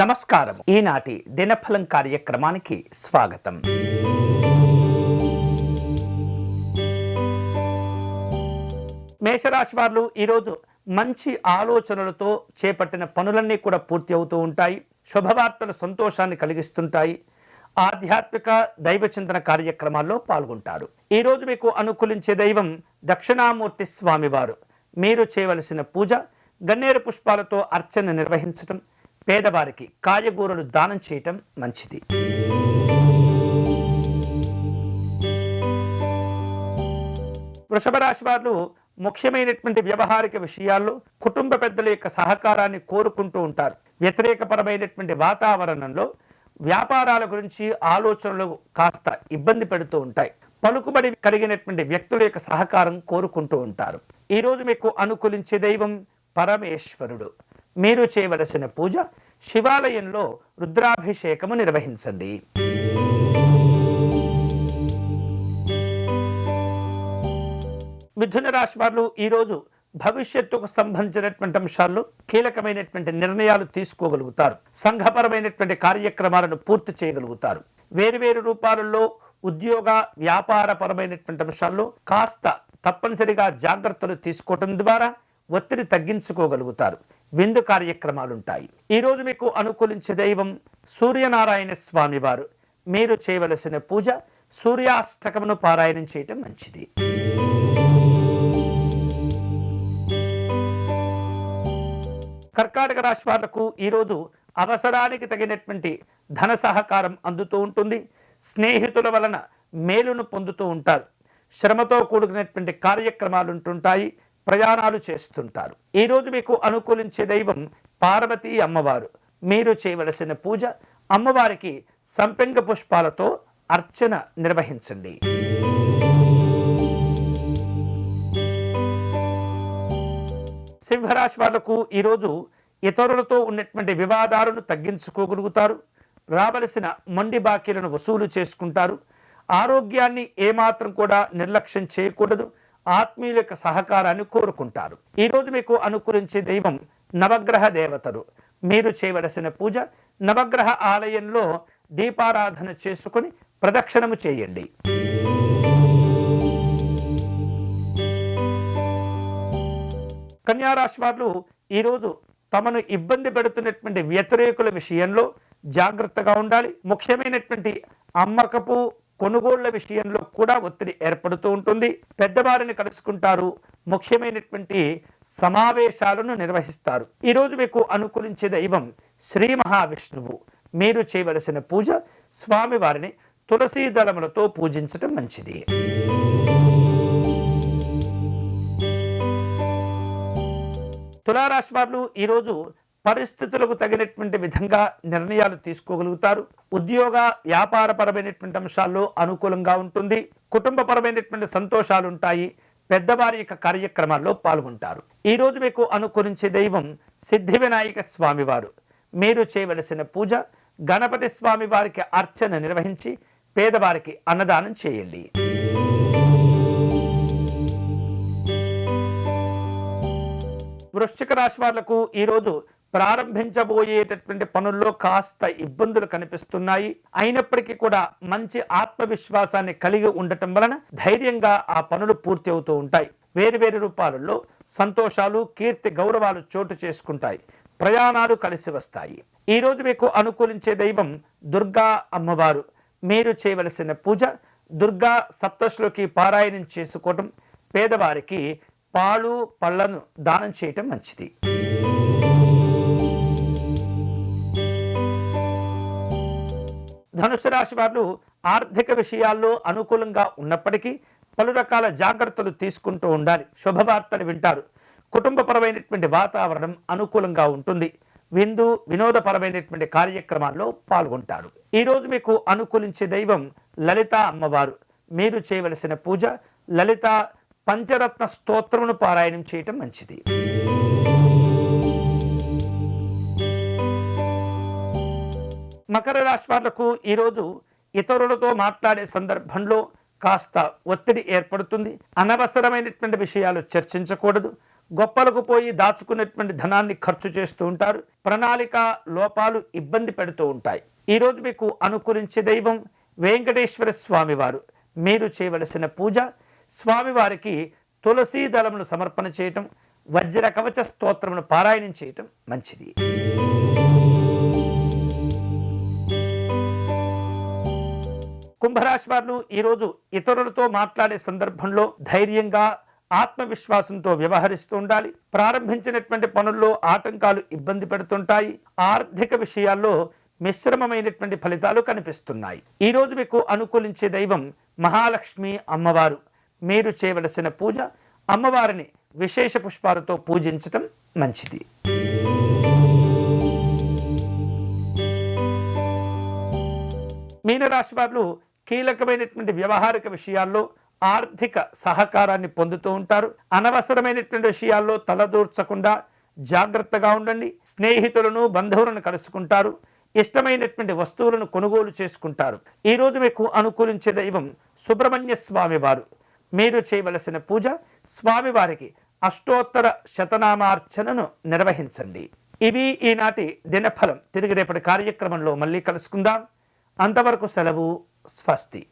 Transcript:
నమస్కారం ఈనాటి దినఫలం కార్యక్రమానికి స్వాగతం. మేషరాశి వారు ఈరోజు మంచి ఆలోచనలతో చేపట్టిన పనులన్నీ కూడా పూర్తి అవుతూ ఉంటాయి. శుభవార్తలు సంతోషాన్ని కలిగిస్తుంటాయి. ఆధ్యాత్మిక దైవచింతన కార్యక్రమాల్లో పాల్గొంటారు. ఈరోజు మీకు అనుకూలించే దైవం దక్షిణామూర్తి స్వామివారు. మీరు చేయవలసిన పూజ గన్నేరు పుష్పాలతో అర్చన నిర్వహించటం పేదవారికి కాయగూరలు దానం చేయటం మంచిది. వృషభ రాశి వారు ముఖ్యమైనటువంటి వ్యవహారిక విషయాల్లో కుటుంబ పెద్దల యొక్క సహకారాన్ని కోరుకుంటూ ఉంటారు. వ్యతిరేకపరమైనటువంటి వాతావరణంలో వ్యాపారాల గురించి ఆలోచనలు కాస్త ఇబ్బంది పెడుతూ ఉంటాయి. పలుకుబడి కలిగినటువంటి వ్యక్తుల యొక్క సహకారం కోరుకుంటూ ఉంటారు. ఈరోజు మీకు అనుకూలించే దైవం పరమేశ్వరుడు. మీరు చేయవలసిన పూజ శివాలయంలో రుద్రాభిషేకము నిర్వహించండి. మిథున రాశి వారు ఈరోజు భవిష్యత్తుకు సంబంధించినటువంటి అంశాల్లో కీలకమైనటువంటి నిర్ణయాలు తీసుకోగలుగుతారు. సంఘపరమైనటువంటి కార్యక్రమాలను పూర్తి చేయగలుగుతారు. వేరువేరు రూపాలలో ఉద్యోగ వ్యాపారపరమైనటువంటి అంశాల్లో కాస్త తప్పనిసరిగా జాగ్రత్తలు తీసుకోవటం ద్వారా ఒత్తిడి తగ్గించుకోగలుగుతారు. విందు కార్యక్రమాలుంటాయి. ఈరోజు మీకు అనుకూలించే దైవం సూర్యనారాయణ స్వామి వారు. మీరు చేయవలసిన పూజ సూర్యాష్టకమును పారాయణం చేయటం మంచిది. కర్కాటక రాశి వాళ్ళకు ఈరోజు అవసరానికి తగినటువంటి ధన సహకారం అందుతూ ఉంటుంది. స్నేహితుల వలన మేలును పొందుతూ ఉంటారు. శ్రమతో కూడుకున్నటువంటి కార్యక్రమాలు ఉంటుంటాయి ప్రయాణాలు చేస్తుంటారు. ఈరోజు మీకు అనుకూలించే దైవం పార్వతీ అమ్మవారు. మీరు చేయవలసిన పూజ అమ్మవారికి సంపెంగ పుష్పాలతో అర్చన నిర్వహించండి. సింహరాశి వాళ్ళకు ఈరోజు ఇతరులతో ఉన్నటువంటి వివాదాలను తగ్గించుకోగలుగుతారు. రావలసిన మొండి బాకీలను వసూలు చేసుకుంటారు. ఆరోగ్యాన్ని ఏమాత్రం కూడా నిర్లక్ష్యం చేయకూడదు. ఆత్మీయుల యొక్క సహకారాన్ని కోరుకుంటారు. ఈరోజు మీకు అనుకూలించే దైవం నవగ్రహ దేవతలు. మీరు చేయవలసిన పూజ నవగ్రహ ఆలయంలో దీపారాధన చేసుకుని ప్రదక్షిణము చేయండి. కన్యారాశి వారు ఈరోజు తమను ఇబ్బంది పెడుతున్నటువంటి వ్యతిరేకుల విషయంలో జాగ్రత్తగా ఉండాలి. ముఖ్యమైనటువంటి అమ్మకపు కొనుగోళ్ళ విషయంలో కూడా ఒత్తిడి ఏర్పడుతూ ఉంటుంది. పెద్దవారిని కలుసుకుంటారు. ముఖ్యమైనటువంటి సమావేశాలను నిర్వహిస్తారు. ఈరోజు మీకు అనుకూలించే దైవం శ్రీ మహావిష్ణువు. మీరు చేయవలసిన పూజ స్వామివారిని తులసీ దళములతో పూజించటం మంచిది. తులారాశి వారు ఈరోజు పరిస్థితులకు తగినటువంటి విధంగా నిర్ణయాలు తీసుకోగలుగుతారు. ఉద్యోగ వ్యాపారపరమైనటువంటి అంశాల్లో అనుకూలంగా ఉంటుంది. కుటుంబపరమైనటువంటి సంతోషాలు ఉంటాయి పెద్దవారి యొక్క కార్యక్రమాల్లో పాల్గొంటారు. ఈరోజు మీకు అనుకూలించే దైవం సిద్ధి వినాయక స్వామివారు. మీరు చేయవలసిన పూజ గణపతి స్వామి వారికి అర్చన నిర్వహించి పేదవారికి అన్నదానం చేయండి. వృశ్చిక రాశి వాళ్ళకు ఈరోజు ప్రారంభించబోయేటటువంటి పనుల్లో కాస్త ఇబ్బందులు కనిపిస్తున్నాయి. అయినప్పటికీ కూడా మంచి ఆత్మవిశ్వాసాన్ని కలిగి ఉండటం వలన ధైర్యంగా ఆ పనులు పూర్తి అవుతూ ఉంటాయి. వేరు వేరు రూపాలలో సంతోషాలు కీర్తి గౌరవాలు చోటు చేసుకుంటాయి. ప్రయాణాలు కలిసి వస్తాయి. ఈరోజు మీకు అనుకూలించే దైవం దుర్గా అమ్మవారు. మీరు చేయవలసిన పూజ దుర్గా సప్తశ్లోకి పారాయణం చేసుకోవటం. పేదవారికి పాలు పళ్ళను దానం చేయటం మంచిది. ధనుసు రాశి వారు ఆర్థిక విషయాల్లో అనుకూలంగా ఉన్నప్పటికీ పలు రకాల జాగ్రత్తలు తీసుకుంటూ ఉండాలి. శుభవార్తలు వింటారు. కుటుంబపరమైనటువంటి వాతావరణం అనుకూలంగా ఉంటుంది. విందు వినోదపరమైనటువంటి కార్యక్రమాల్లో పాల్గొంటారు. ఈరోజు మీకు అనుకూలించే దైవం లలిత అమ్మవారు. మీరు చేయవలసిన పూజ లలిత పంచరత్న స్తోత్రమును పారాయణం చేయటం మంచిది. మకర రాశి వాళ్ళకు ఈరోజు ఇతరులతో మాట్లాడే సందర్భంలో కాస్త ఒత్తిడి ఏర్పడుతుంది. అనవసరమైనటువంటి విషయాలు చర్చించకూడదు. గొప్పలకు పోయి దాచుకున్నటువంటి ధనాన్ని ఖర్చు చేస్తూ ఉంటారు. ప్రణాళిక లోపాలు ఇబ్బంది పెడుతూ ఉంటాయి. ఈరోజు మీకు అనుకరించే దైవం వెంకటేశ్వర స్వామివారు. మీరు చేయవలసిన పూజ స్వామివారికి తులసీ దళమును సమర్పణ చేయటం వజ్ర కవచ స్తోత్రమును పారాయణం చేయటం మంచిది. కుంభరాశి వారు ఈరోజు ఇతరులతో మాట్లాడే సందర్భంలో ధైర్యంగా ఆత్మవిశ్వాసంతో వ్యవహరిస్తూ ఉండాలి. ప్రారంభించినటువంటి పనుల్లో ఆటంకాలు ఇబ్బంది పెడుతుంటాయి. ఆర్థిక విషయాల్లో మిశ్రమమైనటువంటి ఫలితాలు కనిపిస్తున్నాయి. ఈరోజు మీకు అనుకూలించే దైవం మహాలక్ష్మి అమ్మవారు. మీరు చేయవలసిన పూజ అమ్మవారిని విశేష పుష్పాలతో పూజించటం మంచిది. మీనరాశి వారు కీలకమైనటువంటి వ్యవహారిక విషయాల్లో ఆర్థిక సహకారాన్ని పొందుతూ ఉంటారు. అనవసరమైనటువంటి విషయాల్లో తలదూర్చకుండా జాగ్రత్తగా ఉండండి. స్నేహితులను బంధువులను కలుసుకుంటారు. ఇష్టమైనటువంటి వస్తువులను కొనుగోలు చేసుకుంటారు. ఈరోజు మీకు అనుకూలించే దైవం సుబ్రహ్మణ్య స్వామివారు. మీరు చేయవలసిన పూజ స్వామివారికి అష్టోత్తర శతనామార్చనను నిర్వహించండి. ఇవి ఈనాటి దినఫలం. తిరిగి రేపటి కార్యక్రమంలో మళ్ళీ కలుసుకుందాం. అంతవరకు సెలవు. స్వస్తి.